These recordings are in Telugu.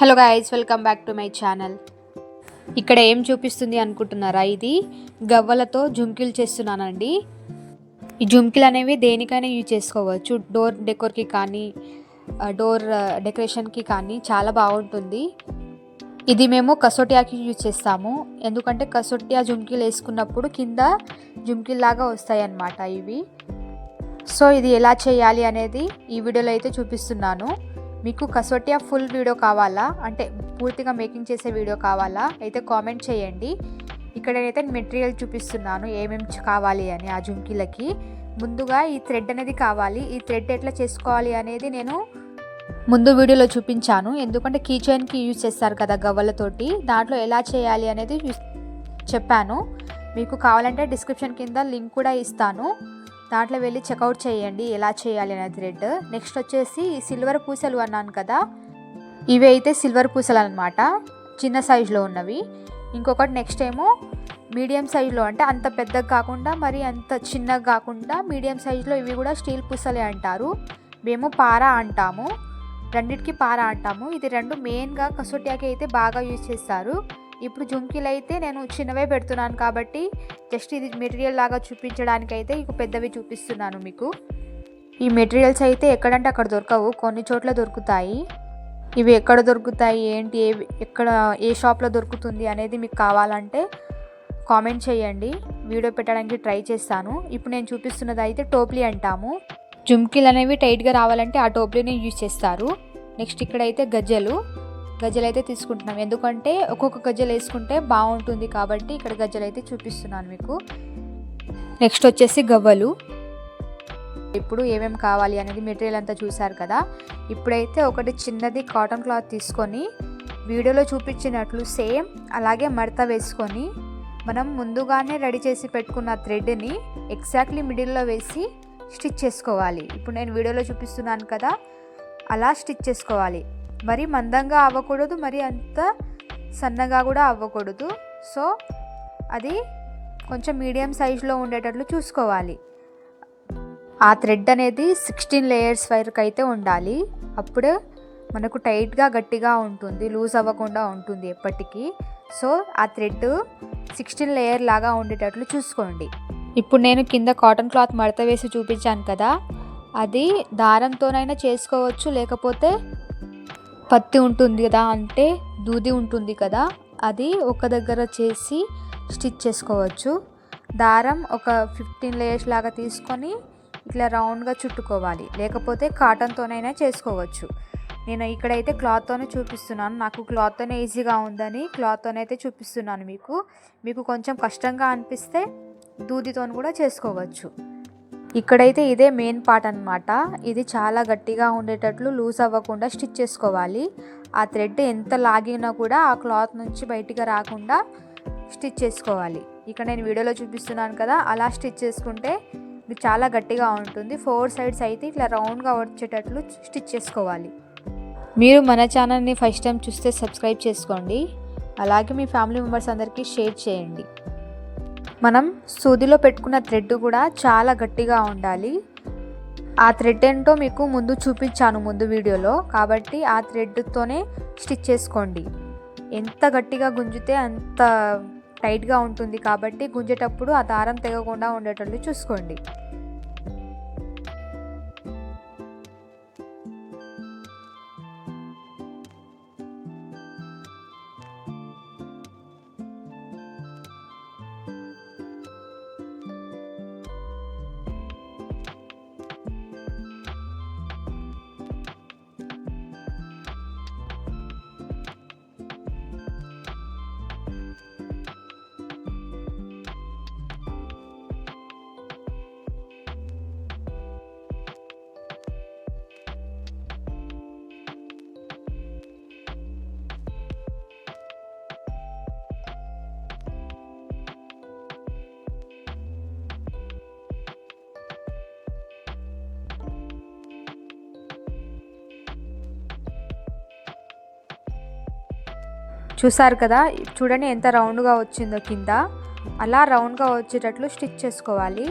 Hello guys welcome back to my channel ఇక్కడ ఏం చూపిస్తుంది అనుకుంటున్నారా ఇది? గవ్వలతో జుంకీలు చేస్తున్నానండి. ఈ జుంకీలు అనేవి దేనికైనా యూజ్ చేసుకోవచ్చు. డోర్ డెకోర్కి కానీ డోర్ డెకరేషన్కి కానీ చాలా బాగుంటుంది. ఇది మేము కసోటియాకి యూజ్ చేస్తాము. ఎందుకంటే కసోటియా జుంకీలు వేసుకున్నప్పుడు కింద జుంకిల్లాగా వస్తాయి అన్నమాట ఇవి. సో ఇది ఎలా చేయాలి అనేది ఈ వీడియోలో అయితే చూపిస్తున్నాను. మీకు కసోటియా ఫుల్ వీడియో కావాలా? అంటే పూర్తిగా మేకింగ్ చేసే వీడియో కావాలా? అయితే కామెంట్ చేయండి. ఇక్కడ నేనైతే మెటీరియల్ చూపిస్తున్నాను. ఏమేమి కావాలి అని ఆ జుంకీలకి. ముందుగా ఈ థ్రెడ్ అనేది కావాలి. ఈ థ్రెడ్ ఎట్లా చేసుకోవాలి అనేది నేను ముందు వీడియోలో చూపించాను. ఎందుకంటే కీ చైన్కి యూజ్ చేస్తారు కదా గవ్వలతోటి. దాంట్లో ఎలా చేయాలి అనేది యూస్- చెప్పాను. మీకు కావాలంటే డిస్క్రిప్షన్ కింద లింక్ కూడా ఇస్తాను. దాంట్లో వెళ్ళి చెక్అవుట్ చేయండి ఎలా చేయాలి అనే థ్రెడ్ నెక్స్ట్ వచ్చేసి సిల్వర్ పూసలు అన్నాను కదా ఇవి అయితే సిల్వర్ పూసలు అనమాట చిన్న సైజులో ఉన్నవి. ఇంకొకటి నెక్స్ట్ ఏమో మీడియం సైజులో అంటే అంత పెద్దగా కాకుండా మరి అంత చిన్నగా కాకుండా మీడియం సైజులో ఇవి కూడా స్టీల్ పూసలే అంటారు. మేము పారా అంటాము రెండిటికి పారా అంటాము. ఇది రెండు మెయిన్గా కసోటియాకి అయితే బాగా యూజ్ చేస్తారు. ఇప్పుడు జుంకీలు అయితే నేను చిన్నవే పెడుతున్నాను కాబట్టి జస్ట్ ఇది మెటీరియల్ లాగా చూపించడానికి అయితే ఇక పెద్దవి చూపిస్తున్నాను మీకు. ఈ మెటీరియల్స్ అయితే ఎక్కడంటే అక్కడ దొరకవు. కొన్ని చోట్ల దొరుకుతాయి. ఇవి ఎక్కడ దొరుకుతాయి? ఏంటి? ఏ ఎక్కడ? ఏ షాప్లో దొరుకుతుంది అనేది మీకు కావాలంటే కామెంట్ చేయండి. వీడియో పెట్టడానికి ట్రై చేస్తాను. ఇప్పుడు నేను చూపిస్తున్నది అయితే టోప్లీ అంటాము. జుమ్కీలు అనేవి టైట్గా రావాలంటే ఆ టోప్లీని యూజ్ చేస్తారు. నెక్స్ట్ ఇక్కడైతే గజ్జలు. గజ్జలు అయితే తీసుకుంటున్నాం. ఎందుకంటే ఒక్కొక్క గజ్జలు వేసుకుంటే బాగుంటుంది కాబట్టి ఇక్కడ గజ్జలు అయితే చూపిస్తున్నాను మీకు. నెక్స్ట్ వచ్చేసి గవ్వలు. ఇప్పుడు ఏమేమి కావాలి అనేది మెటీరియల్ అంతా చూసారు కదా. ఇప్పుడైతే ఒకటి చిన్నది కాటన్ క్లాత్ తీసుకొని వీడియోలో చూపించినట్లు సేమ్ అలాగే మడత వేసుకొని మనం ముందుగానే రెడీ చేసి పెట్టుకున్న థ్రెడ్ని ఎగ్జాక్ట్లీ మిడిల్లో వేసి స్టిచ్ చేసుకోవాలి. ఇప్పుడు నేను వీడియోలో చూపిస్తున్నాను కదా అలా స్టిచ్ చేసుకోవాలి. మరి మందంగా అవ్వకూడదు మరి అంత సన్నగా కూడా అవ్వకూడదు. సో అది కొంచెం మీడియం సైజులో ఉండేటట్లు చూసుకోవాలి. ఆ థ్రెడ్ అనేది సిక్స్టీన్ లేయర్స్ వరకు అయితే ఉండాలి. అప్పుడు మనకు టైట్గా గట్టిగా ఉంటుంది లూజ్ అవ్వకుండా ఉంటుంది ఎప్పటికీ. సో ఆ థ్రెడ్ సిక్స్టీన్ లేయర్ లాగా ఉండేటట్లు చూసుకోండి. ఇప్పుడు నేను కింద కాటన్ క్లాత్ మడత వేసి చూపించాను కదా అది దారంతోనైనా చేసుకోవచ్చు లేకపోతే పత్తి ఉంటుంది కదా అంటే దూది ఉంటుంది కదా అది ఒక దగ్గర చేసి స్టిచ్ చేసుకోవచ్చు. దారం ఒక ఫిఫ్టీన్ లేయర్స్ లాగా తీసుకొని ఇట్లా రౌండ్గా చుట్టుకోవాలి. లేకపోతే కాటన్తోనైనా చేసుకోవచ్చు. నేను ఇక్కడైతే క్లాత్తోనే చూపిస్తున్నాను. నాకు క్లాత్తోనే ఈజీగా ఉందని క్లాత్తోనే అయితే చూపిస్తున్నాను మీకు. మీకు కొంచెం కష్టంగా అనిపిస్తే దూదితో కూడా చేసుకోవచ్చు. ఇక్కడైతే ఇదే మెయిన్ పార్ట్ అనమాట ఇది చాలా గట్టిగా ఉండేటట్లు లూజ్ అవ్వకుండా స్టిచ్ చేసుకోవాలి. ఆ థ్రెడ్ ఎంత లాగినా కూడా ఆ క్లాత్ నుంచి బయటికి రాకుండా స్టిచ్ చేసుకోవాలి. ఇక్కడ నేను వీడియోలో చూపిస్తున్నాను కదా అలా స్టిచ్ చేసుకుంటే ఇది చాలా గట్టిగా ఉంటుంది. ఫోర్ సైడ్స్ అయితే ఇట్లా రౌండ్గా వచ్చేటట్లు స్టిచ్ చేసుకోవాలి. మీరు మన ఛానల్ని ఫస్ట్ టైం చూస్తే సబ్స్క్రైబ్ చేసుకోండి. అలాగే మీ ఫ్యామిలీ మెంబర్స్ అందరికీ షేర్ చేయండి. మనం సూదిలో పెట్టుకున్న థ్రెడ్ కూడా చాలా గట్టిగా ఉండాలి. ఆ థ్రెడ్ ఏంటో మీకు ముందు చూపించాను ముందు వీడియోలో. కాబట్టి ఆ థ్రెడ్తోనే స్టిచ్ చేసుకోండి. ఎంత గట్టిగా గుంజితే అంత టైట్గా ఉంటుంది కాబట్టి గుంజేటప్పుడు ఆ దారం తెగకుండా ఉండేటట్లు చూసుకోండి. చూసారు కదా? చూడండి ఎంత రౌండ్గా వచ్చిందో కింద. అలా రౌండ్గా వచ్చేటట్లు స్టిచ్ చేసుకోవాలి.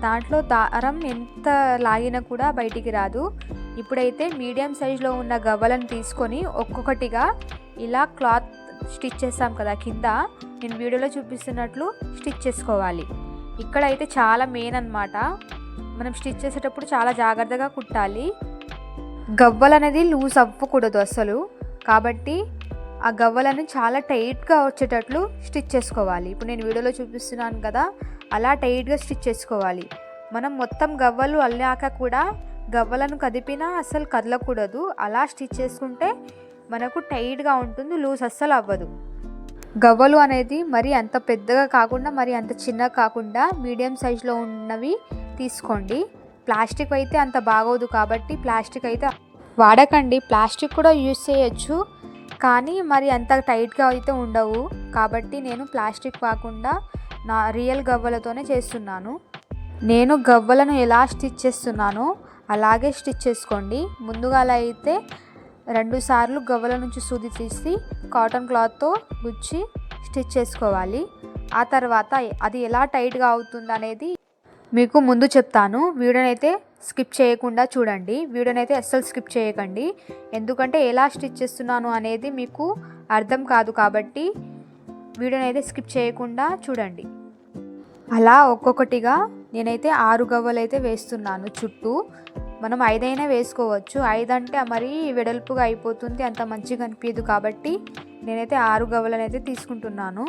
దాంట్లో దారం ఎంత లాగినా కూడా బయటికి రాదు. ఇప్పుడైతే మీడియం సైజులో ఉన్న గవ్వలను తీసుకొని ఒక్కొక్కటిగా ఇలా క్లాత్ స్టిచ్ చేస్తాం కదా కింద. నేను వీడియోలో చూపిస్తున్నట్లు స్టిచ్ చేసుకోవాలి. ఇక్కడ అయితే చాలా మెయిన్ అనమాట మనం స్టిచ్ చేసేటప్పుడు చాలా జాగ్రత్తగా కుట్టాలి. గవ్వలు అనేది లూజ్ అవ్వకూడదు అసలు. కాబట్టి ఆ గవ్వలను చాలా టైట్గా వచ్చేటట్లు స్టిచ్ చేసుకోవాలి. ఇప్పుడు నేను వీడియోలో చూపిస్తున్నాను కదా అలా టైట్గా స్టిచ్ చేసుకోవాలి. మనం మొత్తం గవ్వలు అల్లాక కూడా గవ్వలను కదిపినా అస్సలు కదలకూడదు. అలా స్టిచ్ చేసుకుంటే మనకు టైట్గా ఉంటుంది లూజ్ అస్సలు అవ్వదు. గవ్వలు అనేది మరి అంత పెద్దగా కాకుండా మరి అంత చిన్నగా కాకుండా మీడియం సైజులో ఉన్నవి తీసుకోండి. ప్లాస్టిక్ అయితే అంత బాగోదు కాబట్టి ప్లాస్టిక్ అయితే వాడకండి. ప్లాస్టిక్ కూడా యూజ్ చేయొచ్చు. కానీ మరి అంత టైట్గా అయితే ఉండవు. కాబట్టి నేను ప్లాస్టిక్ కాకుండా నా రియల్ గవ్వలతోనే చేస్తున్నాను. నేను గవ్వలను ఎలా స్టిచ్ చేస్తున్నానో అలాగే స్టిచ్ చేసుకోండి. ముందుగా అలా అయితే రెండు సార్లు గవ్వల నుంచి సూది తీసి కాటన్ క్లాత్తో గుచ్చి స్టిచ్ చేసుకోవాలి. ఆ తర్వాత అది ఎలా టైట్గా అవుతుంది అనేది మీకు ముందు చెప్తాను. వీడియోనైతే స్కిప్ చేయకుండా చూడండి. వీడియోనైతే అస్సలు స్కిప్ చేయకండి. ఎందుకంటే ఎలా స్టిచ్ చేస్తున్నాను అనేది మీకు అర్థం కాదు కాబట్టి వీడియోనైతే స్కిప్ చేయకుండా చూడండి. అలా ఒక్కొక్కటిగా నేనైతే ఆరు గవ్వలు అయితే వేస్తున్నాను చుట్టూ. మనం ఐదైనా వేసుకోవచ్చు. ఐదంటే మరి మరీ వెడల్పుగా అయిపోతుంది. అంత మంచిగా అనిపించదు కాబట్టి నేనైతే ఆరు గవ్వలను అయితే తీసుకుంటున్నాను.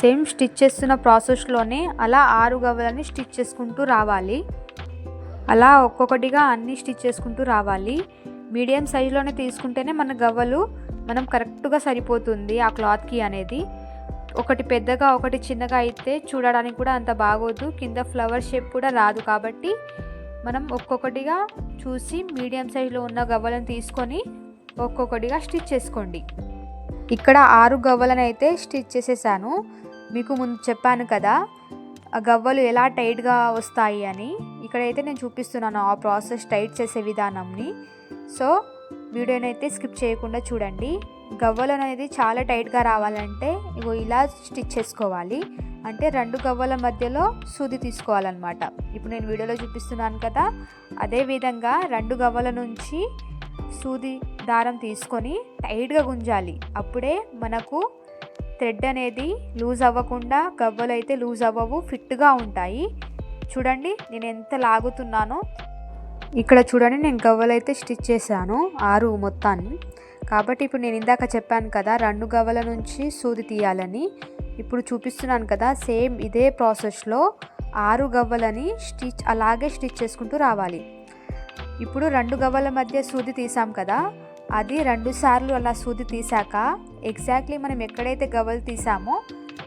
సేమ్ స్టిచ్ చేస్తున్న ప్రాసెస్లోనే అలా ఆరు గవ్వలని స్టిచ్ చేసుకుంటూ రావాలి. అలా ఒక్కొక్కటిగా అన్నీ స్టిచ్ చేసుకుంటూ రావాలి. మీడియం సైజులోనే తీసుకుంటేనే మన గవ్వలు మనం కరెక్ట్గా సరిపోతుంది ఆ క్లాత్కి అనేది. ఒకటి పెద్దగా ఒకటి చిన్నగా అయితే చూడడానికి కూడా అంత బాగోదు. కింద ఫ్లవర్ షేప్ కూడా రాదు కాబట్టి మనం ఒక్కొక్కటిగా చూసి మీడియం సైజులో ఉన్న గవ్వలను తీసుకొని ఒక్కొక్కటిగా స్టిచ్ చేసుకోండి. ఇక్కడ ఆరు గవ్వలను అయితే స్టిచ్ చేసేసాను. మీకు ముందు చెప్పాను కదా ఆ గవ్వలు ఎలా టైట్గా వస్తాయి అని. ఇక్కడైతే నేను చూపిస్తున్నాను ఆ ప్రాసెస్ టైట్ చేసే విధానంని. సో వీడియోనైతే స్కిప్ చేయకుండా చూడండి. గవ్వలు అనేది చాలా టైట్గా రావాలంటే ఇగో ఇలా స్టిచ్ చేసుకోవాలి. అంటే రెండు గవ్వల మధ్యలో సూది తీసుకోవాలన్నమాట. ఇప్పుడు నేను వీడియోలో చూపిస్తున్నాను కదా అదే విధంగా రెండు గవ్వల నుంచి సూది దారం తీసుకొని టైట్గా గుంజాలి. అప్పుడే మనకు థ్రెడ్ అనేది లూజ్ అవ్వకుండా గవ్వలు అయితే లూజ్ అవ్వవు ఫిట్గా ఉంటాయి. చూడండి నేను ఎంత లాగుతున్నానో. ఇక్కడ చూడండి నేను గవ్వలైతే స్టిచ్ చేశాను ఆరు మొత్తాన్ని. కాబట్టి ఇప్పుడు నేను ఇందాక చెప్పాను కదా రెండు గవ్వల నుంచి సూది తీయాలని. ఇప్పుడు చూపిస్తున్నాను కదా సేమ్ ఇదే ప్రాసెస్లో ఆరు గవ్వలని స్టిచ్ అలాగే స్టిచ్ చేసుకుంటూ రావాలి. ఇప్పుడు రెండు గవ్వల మధ్య సూది తీసాం కదా అది రెండు సార్లు అలా సూది తీసాక ఎగ్జాక్ట్లీ మనం ఎక్కడైతే గవ్వలు తీసామో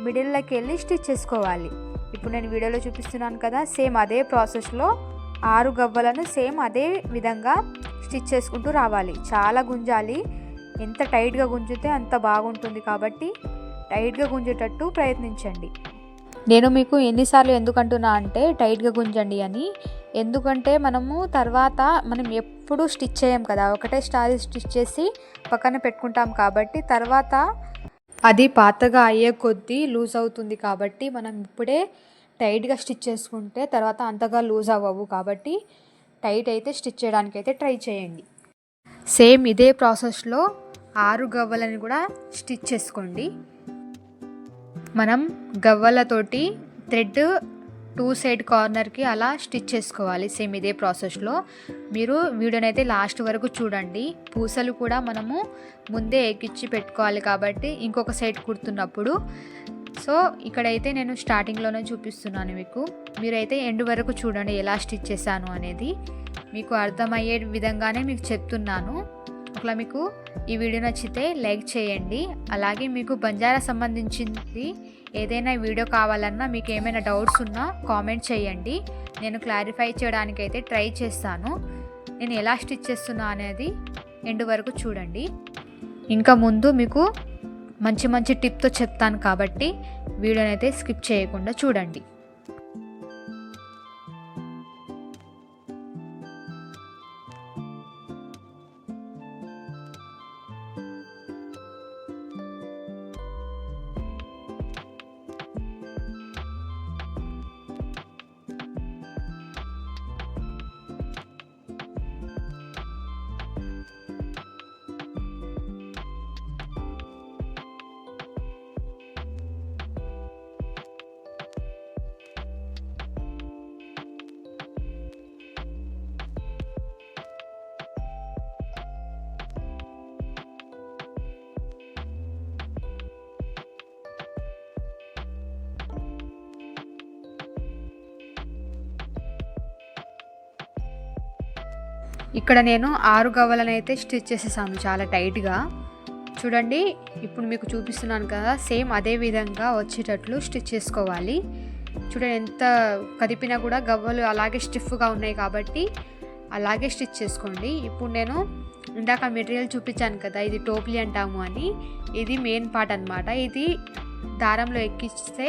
మిడిల్లోకి వెళ్ళి స్టిచ్ చేసుకోవాలి. ఇప్పుడు నేను వీడియోలో చూపిస్తున్నాను కదా సేమ్ అదే ప్రాసెస్లో ఆరు గవ్వలను సేమ్ అదే విధంగా స్టిచ్ చేసుకుంటూ రావాలి. చాలా గుంజాలి. ఎంత టైట్గా గుంజితే అంత బాగుంటుంది కాబట్టి టైట్గా గుంజేటట్టు ప్రయత్నించండి. నేను మీకు ఎన్నిసార్లు ఎందుకంటున్నా అంటే టైట్గా గుంజండి అని. ఎందుకంటే మనము తర్వాత మనం ఎప్పుడు స్టిచ్ చేయం కదా. ఒకటే స్టార్ స్టిచ్ చేసి పక్కన పెట్టుకుంటాం కాబట్టి తర్వాత అది పాతగా అయ్యే కొద్దీ లూజ్ అవుతుంది కాబట్టి మనం ఇప్పుడే టైట్గా స్టిచ్ చేసుకుంటే తర్వాత అంతగా లూజ్ అవ్వవు కాబట్టి టైట్ అయితే స్టిచ్ చేయడానికి అయితే ట్రై చేయండి. సేమ్ ఇదే ప్రాసెస్లో ఆరు గవ్వలను కూడా స్టిచ్ చేసుకోండి. మనం గవ్వలతోటి థ్రెడ్ టూ సైడ్ కార్నర్కి అలా స్టిచ్ చేసుకోవాలి సేమ్ ఇదే ప్రాసెస్లో. మీరు వీడియోనైతే లాస్ట్ వరకు చూడండి. పూసలు కూడా మనము ముందే ఎక్కించి పెట్టుకోవాలి కాబట్టి ఇంకొక సైడ్ కుడుతున్నప్పుడు. సో ఇక్కడైతే నేను స్టార్టింగ్లోనే చూపిస్తున్నాను మీకు. మీరైతే ఎండ్ వరకు చూడండి ఎలా స్టిచ్ చేశాను అనేది. మీకు అర్థమయ్యే విధంగానే మీకు చెప్తున్నాను. ఒకలా మీకు ఈ వీడియో నచ్చితే లైక్ చేయండి. అలాగే మీకు బంజారా సంబంధించింది ఏదైనా వీడియో కావాలన్నా మీకు ఏమైనా డౌట్స్ ఉన్నా కామెంట్ చేయండి. నేను క్లారిఫై చేయడానికి అయితే ట్రై చేస్తాను. నేను ఎలా స్టిచ్ చేస్తున్నా అనేది ఎండ్ వరకు చూడండి. ఇంకా ముందు మీకు మంచి మంచి టిప్తో చెప్తాను కాబట్టి వీడియోనైతే స్కిప్ చేయకుండా చూడండి. ఇక్కడ నేను ఆరు గవ్వలను అయితే స్టిచ్ చేసేసాను చాలా టైట్గా. చూడండి ఇప్పుడు మీకు చూపిస్తున్నాను కదా సేమ్ అదే విధంగా వచ్చేటట్లు స్టిచ్ చేసుకోవాలి. చూడండి ఎంత కదిపినా కూడా గవ్వలు అలాగే స్టిఫ్గా ఉన్నాయి కాబట్టి అలాగే స్టిచ్ చేసుకోండి. ఇప్పుడు నేను ఇందాక మెటీరియల్ చూపించాను కదా ఇది టోప్లీ అంటాము అని. ఇది మెయిన్ పార్ట్ అనమాట ఇది దారంలో ఎక్కిస్తే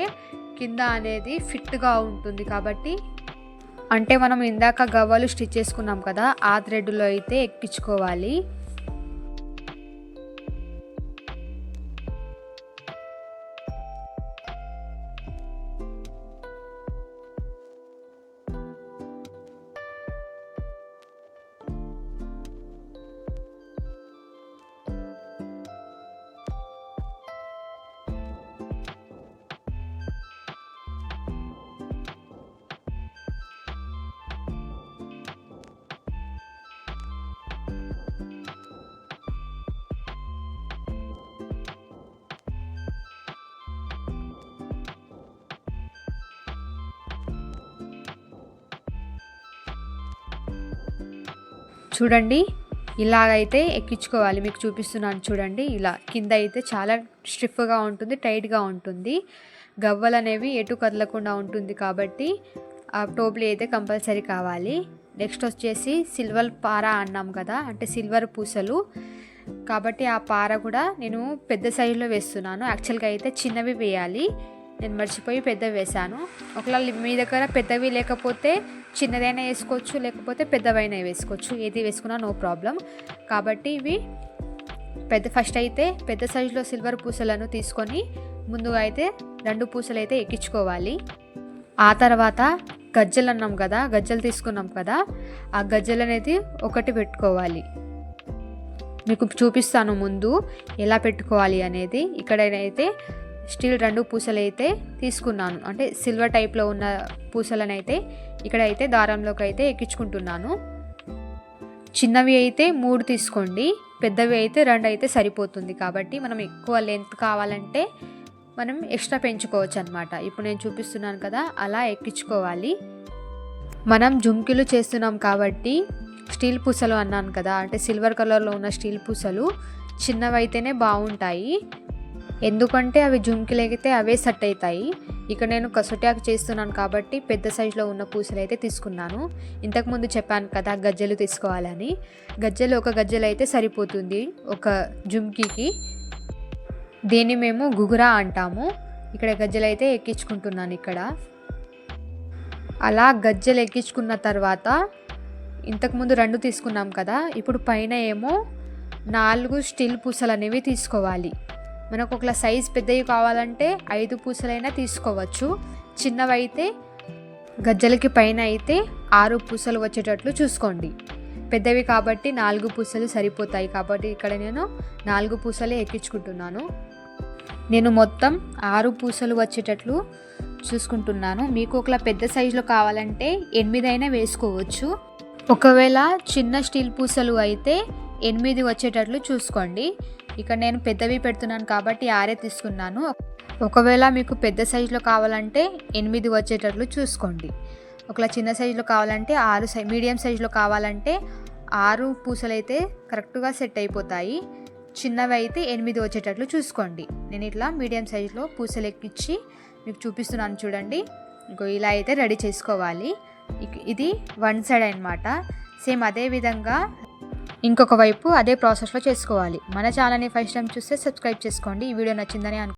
కింద అనేది ఫిట్గా ఉంటుంది కాబట్టి అంటే మనం ఇందాక గవ్వలు స్టిచ్ చేసుకున్నాం కదా ఆ థ్రెడ్లో అయితే ఎక్కించుకోవాలి. చూడండి ఇలాగైతే ఎక్కించుకోవాలి. మీకు చూపిస్తున్నాను చూడండి ఇలా కింద అయితే చాలా స్టిఫ్గా ఉంటుంది టైట్గా ఉంటుంది. గవ్వలు అనేవి ఎటు కదలకుండా ఉంటుంది కాబట్టి ఆ టోప్లీ అయితే కంపల్సరీ కావాలి. నెక్స్ట్ వచ్చేసి సిల్వర్ పార అన్నాం కదా అంటే సిల్వర్ పూసలు. కాబట్టి ఆ పార కూడా నేను పెద్ద సైజులో వేస్తున్నాను. యాక్చువల్గా అయితే చిన్నవి వేయాలి. నేను మర్చిపోయి పెద్దవి వేసాను ఒకవేళ మీ దగ్గర పెద్దవి లేకపోతే చిన్నదైనా వేసుకోవచ్చు లేకపోతే పెద్దవైనా వేసుకోవచ్చు. ఏది వేసుకున్నా నో ప్రాబ్లం. కాబట్టి ఇవి పెద్ద ఫస్ట్ అయితే పెద్ద సైజులో సిల్వర్ పూసలను తీసుకొని ముందుగా అయితే రెండు పూసలు అయితే ఎక్కించుకోవాలి. ఆ తర్వాత గజ్జలు అన్నాం కదా గజ్జలు తీసుకున్నాం కదా ఆ గజ్జలు అనేది ఒకటి పెట్టుకోవాలి. మీకు చూపిస్తాను ముందు ఎలా పెట్టుకోవాలి అనేది. ఇక్కడైతే స్టీల్ రెండు పూసలు అయితే తీసుకున్నాను. అంటే సిల్వర్ టైప్లో ఉన్న పూసలను అయితే ఇక్కడ అయితే దారంలోకి అయితే ఎక్కించుకుంటున్నాను. చిన్నవి అయితే మూడు తీసుకోండి పెద్దవి అయితే రెండు అయితే సరిపోతుంది. కాబట్టి మనం ఎక్కువ లెంత్ కావాలంటే మనం ఎక్స్ట్రా పెంచుకోవచ్చు అనమాట ఇప్పుడు నేను చూపిస్తున్నాను కదా అలా ఎక్కించుకోవాలి. మనం జుంకిలు చేస్తున్నాం కాబట్టి స్టీల్ పూసలు అన్నాను కదా అంటే సిల్వర్ కలర్లో ఉన్న స్టీల్ పూసలు చిన్నవైతేనే బాగుంటాయి. ఎందుకంటే అవి జుంకిలైతే అవే సెట్ అవుతాయి. ఇక నేను కసోటాకు చేస్తున్నాను కాబట్టి పెద్ద సైజులో ఉన్న పూసలు అయితే తీసుకున్నాను ఇంతకుముందు చెప్పాను కదా గజ్జలు తీసుకోవాలని. గజ్జలు ఒక గజ్జలు అయితే సరిపోతుంది ఒక జుంకీకి. దీన్ని మేము గుగురా అంటాము. ఇక్కడ గజ్జలు అయితే ఎక్కించుకుంటున్నాను ఇక్కడ. అలా గజ్జలు ఎక్కించుకున్న తర్వాత ఇంతకుముందు రెండు తీసుకున్నాం కదా ఇప్పుడు పైన ఏమో నాలుగు స్టీల్ పూసలు అనేవి తీసుకోవాలి. మనకు ఒక సైజ్ పెద్దవి కావాలంటే ఐదు పూసలైనా తీసుకోవచ్చు. చిన్నవైతే గజ్జలకి పైన అయితే ఆరు పూసలు వచ్చేటట్లు చూసుకోండి. పెద్దవి కాబట్టి నాలుగు పూసలు సరిపోతాయి కాబట్టి ఇక్కడ నేను నాలుగు పూసలే ఎక్కించుకుంటున్నాను. నేను మొత్తం ఆరు పూసలు వచ్చేటట్లు చూసుకుంటున్నాను. మీకు ఒకలా పెద్ద సైజులో కావాలంటే ఎనిమిదైనా వేసుకోవచ్చు. ఒకవేళ చిన్న స్టీల్ పూసలు అయితే ఎనిమిది వచ్చేటట్లు చూసుకోండి. ఇక్కడ నేను పెద్దవి పెడుతున్నాను కాబట్టి ఆరే తీసుకున్నాను. ఒకవేళ మీకు పెద్ద సైజులో కావాలంటే ఎనిమిది వచ్చేటట్లు చూసుకోండి. ఒకవేళ చిన్న సైజులో కావాలంటే ఆరు సై మీడియం సైజులో కావాలంటే ఆరు పూసలు అయితే కరెక్ట్గా సెట్ అయిపోతాయి. చిన్నవి అయితే ఎనిమిది వచ్చేటట్లు చూసుకోండి. నేను ఇట్లా మీడియం సైజులో పూసలు ఎక్కించి మీకు చూపిస్తున్నాను చూడండి. ఇంకో ఇలా అయితే రెడీ చేసుకోవాలి. ఇది వన్ సైడ్ అనమాట సేమ్ అదే విధంగా ఇంకొక వైపు అదే ప్రాసెస్లో చేసుకోవాలి. మన ఛానల్ని ఫస్ట్ టైం చూస్తే సబ్స్క్రైబ్ చేసుకోండి. ఈ వీడియో నచ్చిందని అనుకుంటున్నాను.